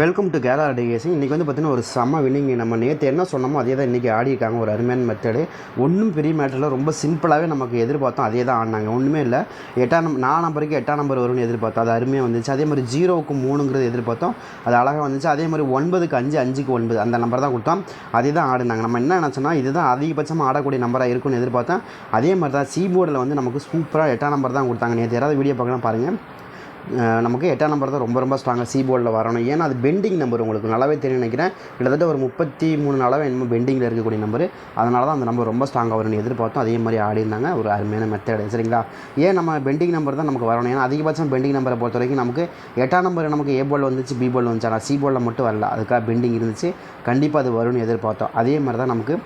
Welcome to Kerala TKC இன்றைக்கி வந்து பார்த்தீங்கன்னா ஒரு செம்ம வின்னிங் நம்ம நேற்று என்ன சொன்னோமோ அதே தான் இன்றைக்கி ஆடி இருக்காங்க. ஒரு அருமையான மெத்தடு ஒன்றும் பெரிய மேட்டரில் ரொம்ப சிம்பிளாகவே நமக்கு எதிர்பார்த்தோம். அதே தான் ஆடினாங்க. ஒன்றுமே இல்லை. எட்டாம் நம்பர் நாலாம் நம்பருக்கு எட்டாம் நம்பர் வரும்னு எதிர்பார்த்தோம். அது அருமையாக வந்துச்சு. அதே மாதிரி ஜீரோவுக்கு மூணுங்கிறது எதிர்பார்த்தோம். அது அழகாக வந்துச்சு. அதே மாதிரி ஒன்பதுக்கு அஞ்சு அஞ்சுக்கு ஒன்பது. அந்த நம்பர் தான் கொடுத்தோம். அதே தான் ஆடினாங்க. நம்ம என்ன நினச்சோன்னா இதுதான் அதிகபட்சமாக ஆடக்கூடிய நம்பராக இருக்கும்னு எதிர்பார்த்தோம். அதே மாதிரி தான் சீபோர்டில் வந்து நமக்கு சூப்பராக எட்டாம் நம்பர் தான் கொடுத்தாங்க. நேற்று யாராவது வீடியோ பார்க்கலாம் பாருங்கள் நமக்கு எட்டாம் நம்பர் தான் ரொம்ப ரொம்ப ஸ்ட்ராங்காக சி போர்டில் வரணும். ஏன்னா அது பெண்டிங் நம்பர் உங்களுக்கு நல்லாவே தெரியும் நினைக்கிறேன். கிட்டத்தட்ட ஒரு முப்பத்தி மூணு நாளாக என்னமோ பெண்டிங்கில் இருக்கக்கூடிய நம்பர் அதனால தான் அந்த நம்பர் ரொம்ப ஸ்ட்ராங்காக வரும்னு எதிர்பார்த்தோம் அதே மாதிரி ஆடி இருந்தாங்க. ஒரு அருமையான மெத்தட் சரிங்களா? ஏன் நம்ம பெண்டிங் நம்பர் தான் நமக்கு வரணும்? ஏன்னா அதிகபட்சம் பெண்டிங் நம்பரை பொறுத்த வரைக்கும் நமக்கு எட்டாம் நம்பர் நமக்கு ஏ போல் வந்துச்சு பி போர்டில் வந்துச்சு. ஆனால் சி போலில் மட்டும் வரல. அதுக்காக பெண்டிங் இருந்துச்சு. கண்டிப்பாக அது வரும்னு எதிர்பார்த்தோம். அதே மாதிரி தான் நமக்கு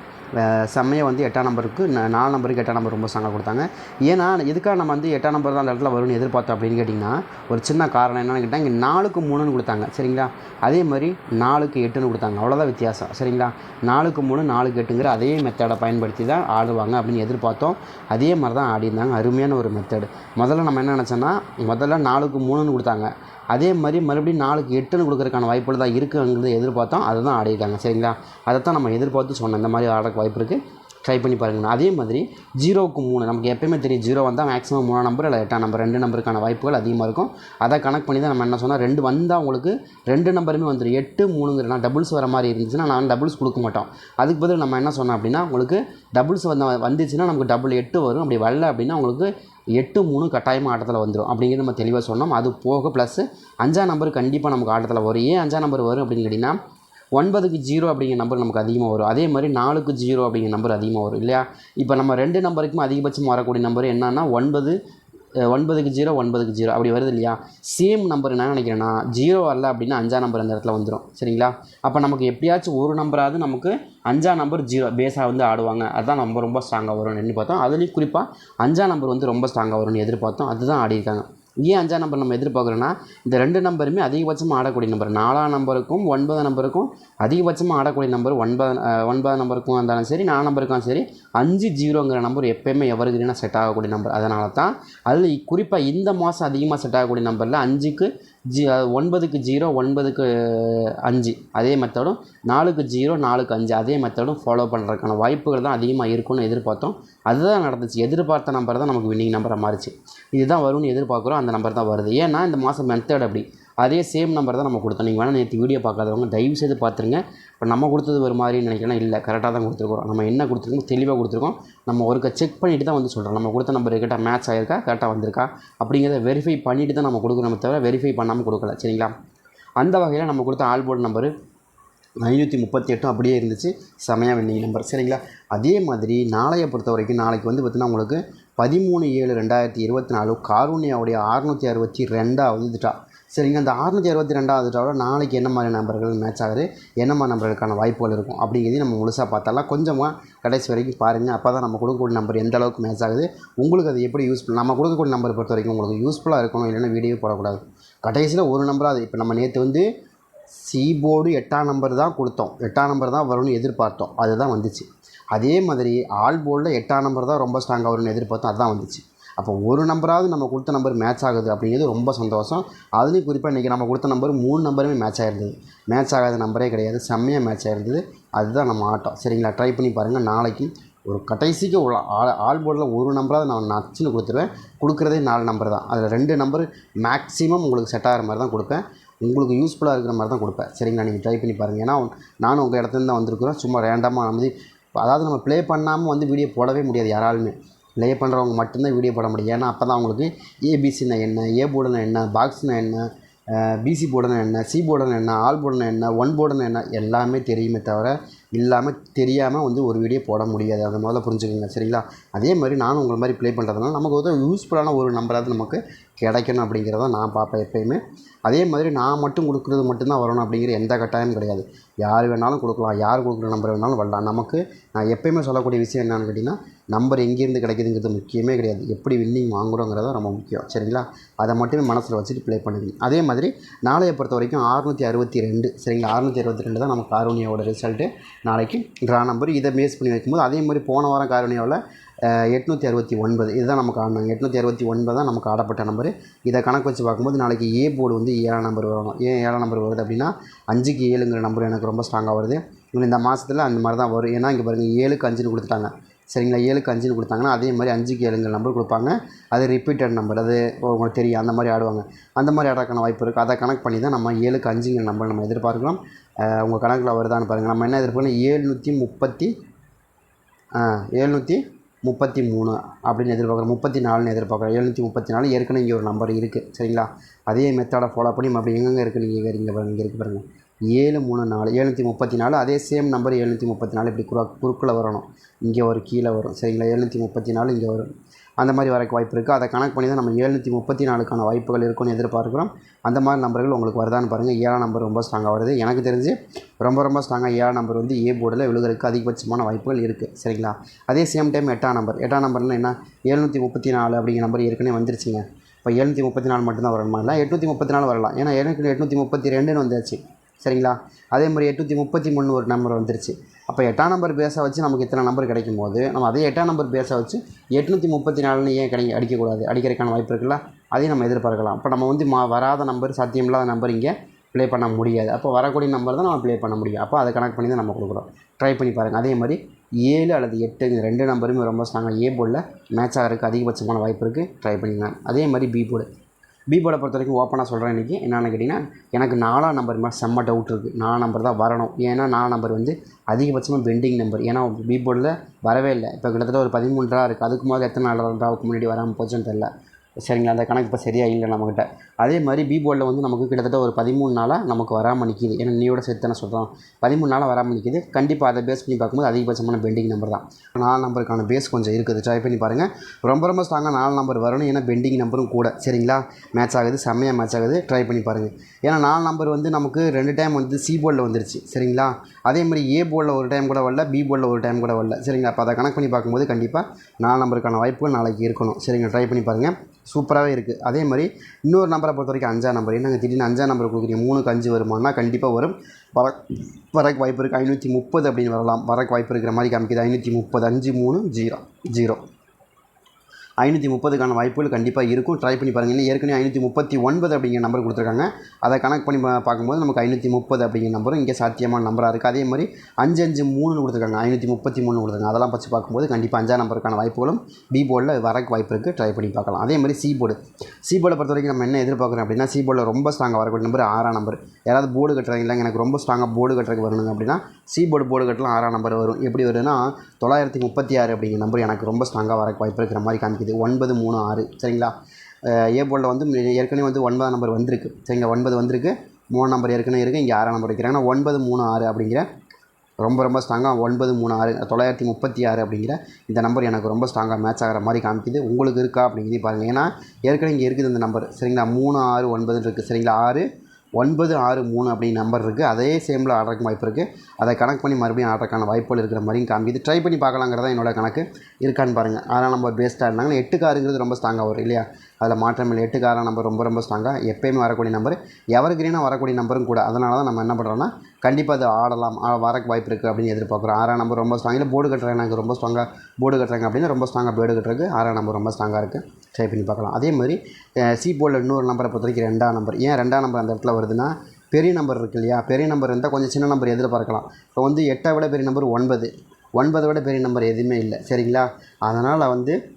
செம்மையாக வந்து எட்டாம் நம்பருக்கு நாலு நம்பருக்கு எட்டாம் நம்பர் ரொம்ப ஸ்ட்ராங்காக கொடுத்தாங்க. ஏன்னா எதுக்காக நம்ம வந்து எட்டாம் நம்பர் தான் அந்த இடத்துல வரும்னு எதிர்பார்த்தோம் அப்படின்னு கேட்டிங்கன்னா ஒரு சின்ன காரணம் என்னென்னு கேட்டால் இங்கே நாலுக்கு மூணுன்னு கொடுத்தாங்க. சரிங்களா? அதே மாதிரி நாலுக்கு எட்டுன்னு கொடுத்தாங்க. அவ்வளோதான் வித்தியாசம். சரிங்களா? நாலுக்கு மூணு நாலுக்கு எட்டுங்கிற அதே மெத்தடை பயன்படுத்தி தான் ஆடுவாங்க அப்படின்னு எதிர்பார்த்தோம். அதே மாதிரி தான் ஆடிருந்தாங்க அருமையான ஒரு மெத்தடு முதல்ல நம்ம என்ன நினச்சோன்னா முதல்ல நாலுக்கு மூணுன்னு கொடுத்தாங்க. அதே மாதிரி மறுபடியும் நாளுக்கு எட்டுன்னு கொடுக்குறக்கான வாய்ப்புகள் தான் இருக்குங்கிறத எதிர்பார்த்தோம் அதை தான் ஆடிருக்காங்க சரிங்களா? அதை தான் நம்ம எதிர்பார்த்து சொன்னோம். இந்த மாதிரி ஆட வாய்ப்பு இருக்குது ட்ரை பண்ணி பாருங்கண்ணா. அதே மாதிரி ஜீரோவுக்கு மூணு. நமக்கு எப்பயுமே தெரியும் ஜீரோ வந்தால் மேக்ஸிமம் மூணாம் நம்பர் இல்லை எட்டாம் நம்பர் ரெண்டு நம்பருக்கான வாய்ப்புகள் அதிகமாக இருக்கும். அதை கனெக்ட் பண்ணி தான் நம்ம என்ன சொன்னால் ரெண்டு வந்தால் உங்களுக்கு ரெண்டு நம்பருமே வந்துடும் எட்டு மூணுங்கிறனா டபுள்ஸ் வர மாதிரி இருந்துச்சுன்னா நான் டபுள்ஸ் கொடுக்க மாட்டோம். அதுக்கு பதில் நம்ம என்ன சொன்னோம் அப்படின்னா உங்களுக்கு டபுள்ஸ் வந்த வந்துச்சுன்னா நமக்கு டபுள் எட்டு வரும். அப்படி வரல அப்படின்னா உங்களுக்கு எட்டு மூணு கட்டாயமாக ஆட்டத்தில் வந்துடும் அப்படிங்கிறது நம்ம தெளிவாக சொன்னோம். அது போக ப்ளஸ் அஞ்சாம் நம்பர் கண்டிப்பாக நமக்கு ஆட்டத்தில் வரும். ஏன் அஞ்சாம் நம்பர் வரும் அப்படின்னு கேட்டிங்கன்னா ஒன்பதுக்கு ஜீரோ அப்படிங்கிற நம்பர் நமக்கு அதிகமாக வரும். அதே மாதிரி நாலுக்கு ஜீரோ அப்படிங்கிற நம்பர் அதிகமாக வரும் இல்லையா? இப்போ நம்ம ரெண்டு நம்பருக்கும் அதிகபட்சம் வரக்கூடிய நம்பர் என்னன்னா ஒன்பது ஒன்பதுக்கு ஜீரோ ஒன்பதுக்கு ஜீரோ. அப்படி வருது இல்லையா? சேம் நம்பர் என்ன நினைக்கிறேன்னா ஜீரோ வரல அப்படின்னா அஞ்சாம் நம்பர் அந்த இடத்துல வந்துடும் சரிங்களா? அப்போ நமக்கு எப்படியாச்சும் ஒரு நம்பராவது நமக்கு அஞ்சாம் நம்பர் ஜீரோ பேஸாக வந்து ஆடுவாங்க. அதுதான் ரொம்ப ரொம்ப ஸ்ட்ராங்காக வரும்னு பார்த்தோம். அதுலேயும் குறிப்பாக அஞ்சாம் நம்பர் வந்து ரொம்ப ஸ்ட்ராங்காக வரும்னு எதிர்பார்த்தோம். அதுதான் ஆடிருக்காங்க ஏன் அஞ்சாம் நம்பர் நம்ம எதிர்பார்க்குறோன்னா இந்த ரெண்டு நம்பருமே அதிகபட்சமாக ஆடக்கூடிய நம்பர் நாலாம் நம்பருக்கும் ஒன்பதாம் நம்பருக்கும் அதிகபட்சமாக ஆடக்கூடிய நம்பர் ஒன்பது ஒன்பதாம் நம்பருக்கும் இருந்தாலும் சரி நாலாம் நம்பருக்கும் சரி அஞ்சு ஜீரோங்கிற நம்பர் எப்போயுமே எவருக்குன்னா செட் ஆகக்கூடிய நம்பர் அதனால தான் அதில் குறிப்பாக இந்த மாதம் அதிகமாக செட் ஆகக்கூடிய நம்பரில் அஞ்சுக்கு ஜி ஒன்பதுக்கு ஜீரோ ஒன்பதுக்கு அஞ்சு. அதே மெத்தடும் நாலுக்கு ஜீரோ நாலுக்கு அஞ்சு. அதே மெத்தடும் ஃபாலோ பண்ணுறதுக்கான வாய்ப்புகள் தான் அதிகமாக இருக்கும்னு எதிர்பார்த்தோம். அதுதான் நடந்துச்சு. எதிர்பார்த்த நம்பர் தான் நமக்கு வின்னிங் நம்பராக மாறிச்சு. இதுதான் வரும்னு எதிர்பார்க்குறோம். அந்த நம்பர் தான் வருது. ஏன்னா இந்த மாதம் மெத்தட் அப்படி. அதே சேம் நம்பர் தான் நம்ம கொடுத்தோம். நீங்கள் வேணால் நேற்று வீடியோ பார்க்காதவங்க தயவு செய்து பார்த்துருங்க. இப்போ நம்ம கொடுத்தது ஒரு மாதிரி நினைக்கிறேன்னா இல்லை கரெக்டாக தான் கொடுத்துருக்கோம். நம்ம என்ன கொடுத்துருக்கோம் தெளிவாக கொடுத்துருக்கோம். நம்ம ஒருக்க செக் பண்ணிட்டு தான் வந்து சொல்கிறோம் நம்ம கொடுத்த நம்பர் கரெக்டாக மேட்ச் ஆயிருக்கா கரெக்டாக வந்திருக்கா? அப்படிங்கிறத வெரிஃபை பண்ணிட்டு தான் நம்ம கொடுக்குறோமே தவிர வெரிஃபை பண்ணாமல் கொடுக்கல. சரிங்களா? அந்த வகையில் நம்ம கொடுத்த ஆல்போர்ட் நம்பரு ஐநூற்றி முப்பத்தி எட்டும் அப்படியே இருந்துச்சு. செமையாக வின்னிங் நம்பர் சரிங்களா? அதே மாதிரி நாளையை பொறுத்த வரைக்கும் நாளைக்கு வந்து பார்த்திங்கன்னா உங்களுக்கு பதிமூணு ஏழு ரெண்டாயிரத்தி இருபத்தி நாலு காரூனியாவுடைய அறுநூற்றி அறுபத்தி ரெண்டாவது இதுட்டா. சரிங்க அந்த அறுநூற்றி அறுபத்தி ரெண்டாவது திட்டாவோட நாளைக்கு என்ன மாதிரி நம்பர்கள் மேட்ச் ஆகுது என்ன மாதிரி நம்பர்களுக்கான வாய்ப்புகள் இருக்கும் அப்படிங்கிறதையும் நம்ம முழுசாக பார்த்தாலாம் கொஞ்சமாக கடைசி வரைக்கும் பாருங்கள் அப்போ தான் நம்ம கொடுக்கக்கூடிய நம்பர் எந்த அளவுக்கு மேட்ச் ஆகுது உங்களுக்கு அது எப்படி யூஸ்ஃபுல் நம்ம கொடுக்கக்கூடிய நம்பர் பொறுத்த வரைக்கும் உங்களுக்கு யூஸ்ஃபுல்லாக இருக்கணும் இல்லைன்னா வீடியோ போடக்கூடாது. கடைசியில் ஒரு நம்பராக இப்போ நம்ம நேற்று வந்து சி போர்டு எட்டாம் நம்பர் தான் கொடுத்தோம். எட்டாம் நம்பர் தான் வரும்னு எதிர்பார்த்தோம். அதுதான் வந்துச்சு. அதே மாதிரி ஆல் போர்டில் எட்டாம் நம்பர் தான் ரொம்ப ஸ்ட்ராங்காக வரும்னு எதிர்பார்த்தோம். அதுதான் வந்துச்சு. அப்போ ஒரு நம்பராவது நம்ம கொடுத்த நம்பர் மேட்ச் ஆகுது அப்படிங்கிறது ரொம்ப சந்தோஷம். அதுலேயும் குறிப்பாக இன்றைக்கி நம்ம கொடுத்த நம்பர் மூணு நம்பருமே மேட்ச் ஆகிருந்தது மேட்ச் ஆகாத நம்பரே கிடையாது. செம்மையாக மேட்ச் ஆகிருந்தது அதுதான் நம்ம ஆட்டம். சரிங்களா? ட்ரை பண்ணி பாருங்கள் நாளைக்கு ஒரு கடைசிக்கு உள்ள ஆல் ஆல் போர்டில் ஒரு நம்பராவது நான் நச்சுன்னு கொடுத்துருவேன். கொடுக்குறதே நாலு நம்பர் தான். அதில் ரெண்டு நம்பர் மேக்ஸிமம் உங்களுக்கு செட் ஆகிற மாதிரி தான் கொடுப்பேன். உங்களுக்கு யூஸ்ஃபுல்லாக இருக்கிற மாதிரி தான் கொடுப்பேன். சரிங்களா? நீங்கள் ட்ரை பண்ணி பாருங்கள் ஏன்னா நானும் உங்கள் இடத்துல தான் வந்திருக்கிறோம். சும்மா ரேண்டமாக நம்ம அதாவது நம்ம ப்ளே பண்ணாமல் வந்து வீடியோ போடவே முடியாது யாராலுமே. ப்ளே பண்ணுறவங்க மட்டும்தான் வீடியோ போட முடியும். ஏன்னா அப்போ தான் அவங்களுக்கு ஏபிசினா என்ன ஏ போர்டுனா என்ன பாக்ஸ்னா என்ன பிசி போர்டுனா என்ன சி போர்டுனா என்ன ஆல் போர்டுனா என்ன ஒன் போர்டுனா என்ன எல்லாமே தெரியுமே தவிர இல்லாமல் தெரியாமல் வந்து ஒரு வீடியோ போட முடியாது. அதை முதல்ல புரிஞ்சுக்கோங்க சரிங்களா? அதே மாதிரி நானும் உங்களை மாதிரி ப்ளே பண்ணுறதுனால நமக்கு வந்து யூஸ்ஃபுல்லான ஒரு நம்பராக நமக்கு கிடைக்கணும் அப்படிங்கிறத நான் பார்ப்பேன் எப்பயுமே. அதே மாதிரி நான் மட்டும் கொடுக்குறது மட்டும்தான் வரணும் அப்படிங்கிற எந்த கட்டாயமும் கிடையாது. யார் வேணாலும் கொடுக்கலாம். யார் கொடுக்குற நம்பர் வேணாலும் வரலாம். நமக்கு நான் எப்பயுமே சொல்லக்கூடிய விஷயம் என்னென்னு கேட்டிங்கன்னா நம்பர் எங்கேருந்து கிடைக்குதுங்கிறது முக்கியமே கிடையாது. எப்படி வின்னிங் வாங்குறோங்கிறத ரொம்ப முக்கியம். சரிங்களா? அதை மட்டுமே மனசில் வச்சுட்டு ப்ளே பண்ணுங்க. அதே மாதிரி நாளையை பொறுத்த வரைக்கும் அறுநூற்றி அறுபத்தி ரெண்டு சரிங்களா? அறுநூற்றி அறுபத்தி ரெண்டு தான் நமக்கு காரோனியாவோட ரிசல்ட்டு நாளைக்கு ட்ரா நம்பர் இதை பேஸ் பண்ணி வைக்கும்போது அதே மாதிரி போன வாரம் காரோனியாவில் எட்நூற்றி அறுபத்தி ஒன்பது. இதுதான் நமக்கு ஆடினாங்க எட்நூற்றி அறுபத்தி ஒன்பது தான் நமக்கு ஆடப்பட்ட நம்பரு. இதை கணக்கு வச்சு பார்க்கும்போது நாளைக்கு ஏ போர்டு வந்து ஏழாம் நம்பர் வரணும் ஏன் ஏழாம் நம்பர் வருது அப்படின்னா அஞ்சுக்கு ஏழுங்கிற நம்பர் எனக்கு ரொம்ப ஸ்ட்ராங்காக வருது. இவங்க இந்த மாதத்தில் அந்த மாதிரி தான் வரும். ஏன்னா இங்கே பாருங்கள் ஏழுக்கு அஞ்சுன்னு கொடுத்துட்டாங்க. சரிங்களா? ஏழுக்கு அஞ்சுன்னு கொடுத்தாங்கன்னா அதே மாதிரி அஞ்சுக்கு ஏழுங்கிற நம்பர் கொடுப்பாங்க. அது ரிப்பீட்டட் நம்பர் அது உங்களுக்கு தெரியும். அந்த மாதிரி ஆடுவாங்க. அந்த மாதிரி ஆடுறதுக்கான வாய்ப்பு இருக்குது அதை கணக்கு பண்ணி தான் நம்ம ஏழுக்கு அஞ்சுங்கிற நம்பர் நம்ம எதிர்பார்க்கலாம். உங்கள் கணக்கில் வருதான்னு பாருங்கள் நம்ம என்ன எதிர்பார்க்கணும்? ஏழ்நூற்றி முப்பத்தி எழுநூற்றி முப்பத்தி மூணு அப்படின்னு எதிர்பார்க்குறோம். முப்பத்தி நாலுன்னு எதிர்பார்க்குறோம். எழுநூற்றி முப்பத்தி நாலு ஏற்கனவே இங்கே ஒரு நம்பர் இருக்குது சரிங்களா? அதே மெத்தடை ஃபாலோ பண்ணி அப்படி எங்கெங்கே இருக்குது நீங்கள் இங்கே பாருங்கள் இங்கே இருக்குது பாருங்கள் ஏழு மூணு நாலு எழுநூற்றி முப்பத்தி நாலு அதே சேம் நம்பர் எழுநூற்றி முப்பத்தி நாலு இப்படி குறா குறுக்கில் வரணும். இங்கே ஒரு கீழே வரும். சரிங்களா? எழுநூற்றி முப்பத்தி நாலு இங்கே வரும். அந்த மாதிரி வரக்கு வாய்ப்பு இருக்குது அதை கணக்கு பண்ணி தான் நம்ம எழுநூற்றி முப்பத்தி நாலுக்கான வாய்ப்புகள் இருக்கும்னு எதிர்பார்க்குறோம். அந்த மாதிரி நம்பர்கள் உங்களுக்கு வருதான்னு பாருங்கள் ஏழாம் நம்பர் ரொம்ப ஸ்ட்ராங்காக வருது. எனக்கு தெரிஞ்சு ரொம்ப ரொம்ப ஸ்ட்ராங்காக ஏழாம் நம்பர் வந்து ஏ போர்டில் விழுகிறதுக்கு அதிகபட்சமான வாய்ப்புகள் இருக்குது சரிங்களா? அதே சேம் டைம் எட்டாம் நம்பர். எட்டாம் நம்பர்னால் என்ன? எழுநூற்றி முப்பத்தி நாலு அப்படிங்கிற நம்பர் ஏற்கனவே வந்துருச்சுங்க. இப்போ எழுநூற்றி முப்பத்தி நாலு மட்டும்தான் வரணுமா? இல்லை எட்நூற்றி முப்பத்தி நாலு வரலாம். ஏன்னா எனக்கு எட்நூற்றி முப்பத்தி ரெண்டுன்னு வந்தாச்சு. சரிங்களா? அதே மாதிரி எட்நூற்றி முப்பத்தி மூணு ஒரு நம்பர் வந்துருச்சு. அப்போ எட்டாம் நம்பர் பேஸை வச்சு நமக்கு இத்தனை நம்பர் கிடைக்கும் போது நம்ம அதே எட்டாம் நம்பர் பேஸை வச்சு எட்நூற்றி முப்பத்தி நாலுன்னு ஏன் கிடை அடிக்கக்கூடாது? அடிக்கிறதுக்கான வாய்ப்பு இருக்குல்ல? அதையும் நம்ம எதிர்பார்க்கலாம். அப்போ நம்ம வந்து மா வராத நம்பர் சாத்தியமில்லாத நம்பர் இங்கே ப்ளே பண்ண முடியாது. அப்போ வரக்கூடிய நம்பர் தான் நம்ம ப்ளே பண்ண முடியும். அப்போ அதை கனெக்ட் பண்ணி தான் நம்ம கொடுக்குறோம் ட்ரை பண்ணி பாருங்கள் அதே மாதிரி ஏழு அல்லது எட்டு இந்த ரெண்டு நம்பருமே ரொம்ப ஸ்ட்ராங்காக ஏ போர்டில் மேட்ச் ஆகிறதுக்கு அதிகபட்சமான வாய்ப்பு இருக்குது ட்ரை பண்ணிக்கலாம். அதே மாதிரி பி போர்டு பீபோட பொறுத்த வரைக்கும் ஓப்பனாக சொல்கிறேன் இன்றைக்கி என்னென்னு கேட்டிங்கன்னா எனக்கு நாலாம் நம்பர் மாதிரி செம்ம டவுட் இருக்குது நாலாம் நம்பர் தான் வரணும். ஏன்னா நாலாம் நம்பர் வந்து அதிகபட்சமாக பெண்டிங் நம்பர் ஏன்னா பீபோர்டில் வரவே இல்லை. இப்போ கிட்டத்தட்ட ஒரு பதிமூணு இருக்குது அதுக்கு முதல்ல எத்தனை நாள் ரூபாவுக்கு முன்னாடி வராமல் போச்சுன்னு தெரில சரிங்களா அந்த கணக்கு இப்போ சரியாக இல்லை நம்மக்கிட்ட அதே மாதிரி பி போர்டில் வந்து நமக்கு கிட்டத்தட்ட ஒரு பதிமூணு நாளாக நமக்கு வராமல் நிற்கிது ஏன்னா நீயோட சேர்த்து தானே சொல்கிறோம் பதிமூணு நாளாக வராமல் நிற்கிது கண்டிப்பாக அதை பேஸ் பண்ணி பார்க்கும்போது அதிகபட்சமான பெண்டிங் நம்பர் தான். நாலு நம்பருக்கான பேஸ் கொஞ்சம் இருக்குது. ட்ரை பண்ணி பாருங்கள் ரொம்ப ரொம்ப ஸ்ட்ராங்காக நாலு நம்பர் வரணும். ஏன்னா பெண்டிங் நம்பரும் கூட. சரிங்களா? மேட்ச் ஆகுது. செம்மையாக மேட்ச் ஆகுது. ட்ரை பண்ணி பாருங்கள் ஏன்னா நாலு நம்பர் வந்து நமக்கு ரெண்டு டைம் வந்து சி போர்டில் வந்துருச்சு. சரிங்களா? அதே மாதிரி ஏ போர்டில் ஒரு டைம் கூட வரல. பி போர்டில் ஒரு டைம் கூட வரல. சரிங்களா? அப்போ அதை கணக்கு பண்ணி பார்க்கும்போது கண்டிப்பாக நாலு நம்பருக்கான வாய்ப்புகள் நாளைக்கு இருக்கணும். சரிங்க. ட்ரை பண்ணி பாருங்கள் சூப்பராகவே இருக்குது அதே மாதிரி இன்னொரு நம்பரை பொறுத்த வரைக்கும் அஞ்சாம் நம்பர் என்னங்க திடீர்னு அஞ்சாம் நம்பர் கொடுக்குறீங்க? மூணுக்கு அஞ்சு வருமானா கண்டிப்பாக வரும். வர வரக்கு வாய்ப்பு இருக்குது ஐநூற்றி முப்பது அப்படின்னு வரலாம். வரக்கு வாய்ப்பு இருக்கிற மாதிரி காமிக்குது. ஐநூற்றி முப்பது அஞ்சு மூணு ஜீரோ. ஜீரோ. ஐநூற்றி முப்பதுக்கான வாய்ப்புகள் கண்டிப்பாக இருக்கும். ட்ரை பண்ணி பாருங்கள் ஏன்னா ஏற்கனவே ஐநூற்றி முப்பத்தி ஒன்பது அப்படிங்கிற நம்பர் கொடுத்துருக்காங்க. அதை கனெக்ட் பண்ணி பார்க்கும்போது நமக்கு ஐநூற்றி முப்பது அப்படிங்கிற நம்பரும் இங்கே சாத்தியமான நம்பராக இருக்குது அதே மாதிரி அஞ்சு அஞ்சு மூணுன்னு கொடுத்துருக்காங்க. ஐநூற்றி முப்பத்தி மூணு கொடுத்துருக்காங்க. அதெல்லாம் வச்சு பார்க்கும்போது கண்டிப்பாக அஞ்சாம் நம்பருக்கான வாய்ப்புகளும் பி போர்டில் வரக்கு வாய்ப்பு இருக்குது ட்ரை பண்ணி பார்க்கலாம். அதே மாதிரி சி போர்டு சி போர்டை பொறுத்த வரைக்கும் நம்ம என்ன எதிர்பார்க்குறோம் அப்படின்னா சி போர்டில் ரொம்ப ஸ்ட்ராங்காக வரக்கூடிய நம்பர் ஆறாம் நம்பர். யாராவது போர்டு கட்டுறாங்க எனக்கு ரொம்ப ஸ்ட்ராங்காக போர்டு கட்டுறதுக்கு வரணுங்க அப்படின்னா சி போர்டு போர்டு கட்டலாம். ஆறாம் நம்பர் வரும். எப்படி வருதுன்னா தொள்ளாயிரத்தி முப்பத்தி ஆறு அப்படிங்கிற நம்பர் எனக்கு ரொம்ப ஸ்ட்ராங்காக வரக்கு வாய்ப்பு இருக்கிற மாதிரி இருக்குது ஒன்பது மூணு ஆறு. சரிங்களா? அஹ் ஏ வந்து ஏற்கனவே வந்து ஒன்பதாம் நம்பர் வந்திருக்கு. சரிங்களா ஒன்பது வந்திருக்கு. மூணு நம்பர் ஏற்கனவே இருக்குது இங்கே ஆறாம் நம்பர் வைக்கிறாங்கன்னா ஒன்பது மூணு ஆறு அப்படிங்கிற ரொம்ப ரொம்ப ஸ்ட்ராங்காக ஒன்பது மூணு ஆறு தொள்ளாயிரத்தி முப்பத்தி ஆறு அப்படிங்கிற இந்த நம்பர் எனக்கு ரொம்ப ஸ்ட்ராங்காக மேட்ச் ஆகிற மாதிரி காமிக்குது. உங்களுக்கு இருக்கா அப்படிங்கிறதையும் பாருங்கள் ஏன்னா ஏற்கனவே இங்கே இருக்குது இந்த நம்பர் சரிங்களா? மூணு ஆறு ஒன்பதுன்னு இருக்குது சரிங்களா? ஆறு ஒன்பது ஆறு மூணு அப்படிங்கிற நம்பர் இருக்குது அதே சேமில் ஆடுறதுக்கு வாய்ப்பு இருக்குது அதை கணக்கு பண்ணி மறுபடியும் ஆடுறதுக்கான வாய்ப்புகள் இருக்கிற மாதிரியும் காமிக்குது. ட்ரை பண்ணி பார்க்கலாங்கிறதா என்னோட கணக்கு. இருக்கான்னு பாருங்கள் அதனால் நம்ம பேஸ்ட்டாக இருந்தாங்கன்னா எட்டு காருங்கிறது ரொம்ப ஸ்ட்ராங்காக வரும் இல்லையா? அதில் மாற்றம் இல்லை. நம்பர் ரொம்ப ரொம்ப ஸ்ட்ராங்காக எப்போயுமே வரக்கூடிய நம்பர் எவர் கிரீனாக வரக்கூடிய நம்பரும் கூட. அதனால தான் நம்ம என்ன பண்ணுறோன்னா கண்டிப்பாக அது ஆடலாம். ஆ- வரக்கு வாய்ப்பு இருக்குது அப்படின்னு எதிர்பார்க்குறோம். ஆறாம் நம்பர் ரொம்ப ஸ்ட்ராங் இல்லை போர்டு கட்டுறாங்க எனக்கு ரொம்ப ஸ்ட்ராங்காக போர்டு கட்டுறாங்க அப்படின்னா ரொம்ப ஸ்ட்ராங்காக பேர்டு கட்டுறதுக்கு ஆறாம் நம்பர் ரொம்ப ஸ்ட்ராங்காக இருக்குது ட்ரை பண்ணி பார்க்கலாம். அதே மாதிரி சி போர்டில் இன்னொரு நம்பரை பொறுத்த வரைக்கும் ரெண்டாம் நம்பர் ஏன் ரெண்டாம் நம்பர் அந்த இடத்துல வருதுன்னா பெரிய நம்பர் இருக்கு இல்லையா? பெரிய நம்பர் இருந்தால் கொஞ்சம் சின்ன நம்பர் எதிர்பார்க்கலாம். இப்போ வந்து எட்டை விட பெரிய நம்பர் ஒன்பது. ஒன்பதை விட பெரிய நம்பர் எதுவுமே இல்லை. சரிங்களா? அதனால் வந்து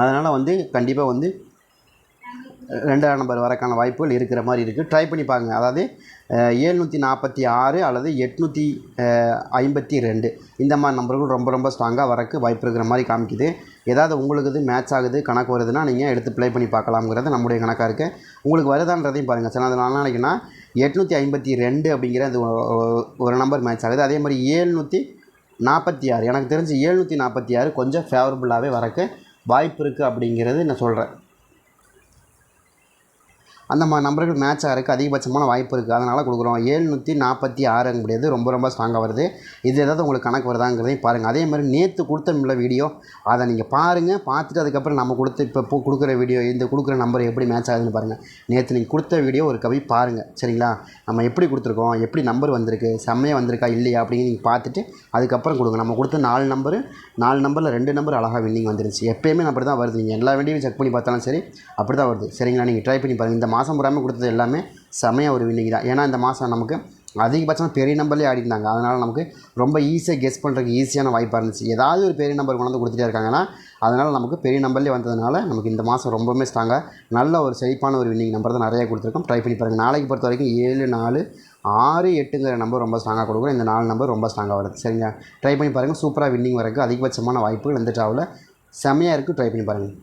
அதனால் வந்து கண்டிப்பாக வந்து ரெண்டாம் நம்பர் வரக்கான வாய்ப்புகள் இருக்கிற மாதிரி இருக்குது ட்ரை பண்ணி பாருங்க. அதாவது ஏழ்நூற்றி நாற்பத்தி ஆறு அல்லது எட்நூற்றி ஐம்பத்தி ரெண்டு. இந்த மாதிரி நம்பர்கள் ரொம்ப ரொம்ப ஸ்ட்ராங்காக வரக்கு வாய்ப்பு இருக்கிற மாதிரி காமிக்குது. ஏதாவது உங்களுக்கு இது மேட்ச் ஆகுது கணக்கு வருதுன்னா நீங்கள் எடுத்து ப்ளே பண்ணி பார்க்கலாம்ங்கிறது நம்முடைய கணக்காக இருக்குது உங்களுக்கு வருதான்றதையும் பாருங்கள் சில நாள் நாளைக்குன்னா எட்நூற்றி ஐம்பத்தி ரெண்டு அப்படிங்கிற அது ஒரு நம்பர் மேட்ச் ஆகுது. அதே மாதிரி ஏழ்நூற்றி நாற்பத்தி ஆறு. எனக்கு தெரிஞ்சு ஏழ்நூற்றி நாற்பத்தி ஆறு கொஞ்சம் ஃபேவரபுளாகவே வரக்கு வாய்ப்பு இருக்குது அப்படிங்கிறது நான் சொல்கிறேன் அந்த மாதிரி நம்பர்கள் மேட்ச் ஆகிறதுக்கு அதிகபட்சமான வாய்ப்பு இருக்குது அதனால் கொடுக்குறோம். ஏழ்நூற்றி நாற்பத்தி ஆறு ரொம்ப ரொம்ப ஸ்ட்ராங்காக வருது. இது ஏதாவது உங்களுக்கு கணக்கு வருதாங்கிறதையும் பாருங்கள் அதே மாதிரி நேற்று கொடுத்தோம்ல வீடியோ அதை நீங்கள் பாருங்கள் பார்த்துட்டு அதுக்கப்புறம் நம்ம கொடுத்து இப்போ கொடுக்குற வீடியோ இந்த கொடுக்குற நம்பர் எப்படி மேட்ச் ஆகுதுன்னு பாருங்கள் நேற்று நீங்கள் கொடுத்த வீடியோ ஒரு கவி பாருங்கள் சரிங்களா? நம்ம எப்படி கொடுத்துருக்கோம்? எப்படி நம்பர் வந்திருக்கு? செம்மையாக வந்திருக்கா? இல்லையா? அப்படின்னு நீங்கள் பார்த்துட்டு அதுக்கப்புறம் கொடுங்க. நம்ம கொடுத்த நாலு நம்பரு நாலு நம்பரில் ரெண்டு நம்பர் அழகாக வின்னிங் வந்துருச்சு. எப்பயுமே அப்படி தான் வருது. நீங்கள் எல்லா வீடியோவும் செக் பண்ணி பார்த்தாலும் சரி அப்படி தான் வருது. சரிங்களா? நீங்கள் ட்ரை பண்ணி பாருங்கள் இந்த மாதம் மாதம் பூராமல் கொடுத்தது எல்லாமே செமையாக ஒரு வின்னிங் தான். ஏன்னா இந்த மாதம் நமக்கு அதிகபட்சமாக பெரிய நம்பர்லேயே ஆடிருந்தாங்க அதனால் நமக்கு ரொம்ப ஈஸியாக கெஸ் பண்ணுறதுக்கு ஈஸியான வாய்ப்பாக இருந்துச்சு. ஏதாவது ஒரு பெரிய நம்பர் கொண்டு வந்து கொடுத்துட்டே இருக்காங்கன்னா அதனால் நமக்கு பெரிய நம்பர்லேயே வந்ததுனால நமக்கு இந்த மாதம் ரொம்பவுமே ஸ்ட்ராங்காக நல்ல ஒரு செழிப்பான ஒரு வின்னிங் நம்பர் தான் நிறையா கொடுத்துருக்கோம். ட்ரை பண்ணி பாருங்கள் நாளைக்கு பொறுத்த வரைக்கும் ஏழு நாலு ஆறு எட்டுங்கிற நம்பர் ரொம்ப ஸ்ட்ராங்காக கொடுக்குறோம். இந்த நாலு நம்பர் ரொம்ப ஸ்ட்ராங்காக வருது. சரிங்க ட்ரை பண்ணி பாருங்கள் சூப்பராக வின்னிங் வரக்கு அதிகபட்சமான வாய்ப்புகள் இந்த ட்ராவில் செமையாக இருக்குது ட்ரை பண்ணி பாருங்கள்